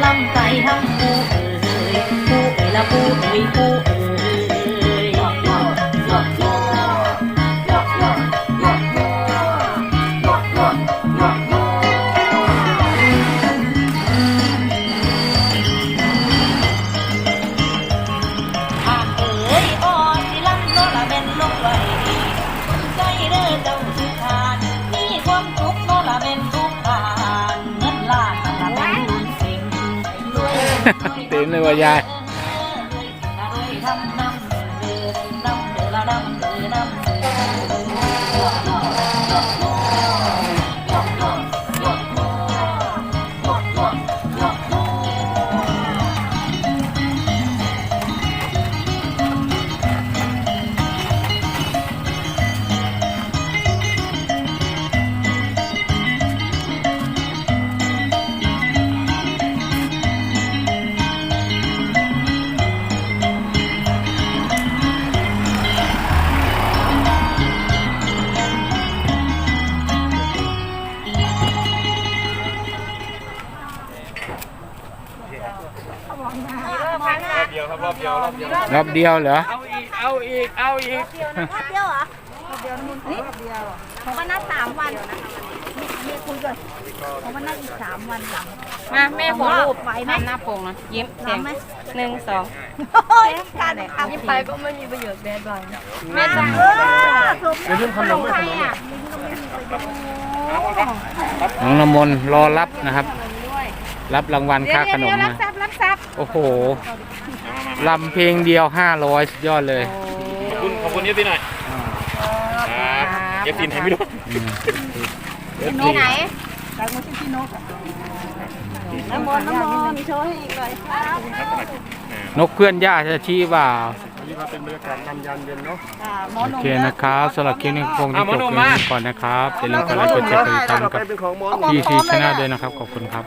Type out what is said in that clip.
lăng tay hăng cô ơi cô ơi là cô ơi cô. เต็มเลยว่ายาย เดียวครับรอบเดียวรอบเดียวรอบเดียวเหรอ เอาอีกเอาอีกเอาอีก รอบเดียวเหรอรอบเดียวนะมึงรอบเดียวของวันนัดสามวันมีคุยก่อนของวันนัดอีกสามวันหลังมาแม่ขอรูปไหวไหมทำหน้าโป่งนะยิ้มเสียงไหวไหมหนึ่งสองโอ้ยการทำยิ้มไปก็ไม่มีประโยชน์แบดบอยแม่จ้าเออถูกเดี๋ยวเรื่องขนมใครอะน้องน้ำมนต์รอรับนะครับ รับรางวัลเดี๋ยค่าวขนเดี๋ยมวรับนะ ทรัพย์รับทรัพย์โอ้โหลำเพลงเดียว 500สุดยอดเลย ขอบคุณขอบคุณเอฟซีหน่อยครับเอฟซีไหนไม่รู้อืมมีไหนน้ำมนต์น้ำมนต์มีโชว์ให้อีกเลยครับนกเพื่อนย่าจะชี้ว่านี่ก็เป็นบรรยากาศนำยันเย็นเนาะอ่าหมอโอหนุ่มเคนะครับสำหรับคลิปนี้คงจะจบเพียงเท่านี้ก่อนนะครับอย่าลืมกดไลค์กดแชร์กดติดตามกับเป็นของหมอพี่ซีชาแนลด้วยนะครับขอบคุณครับ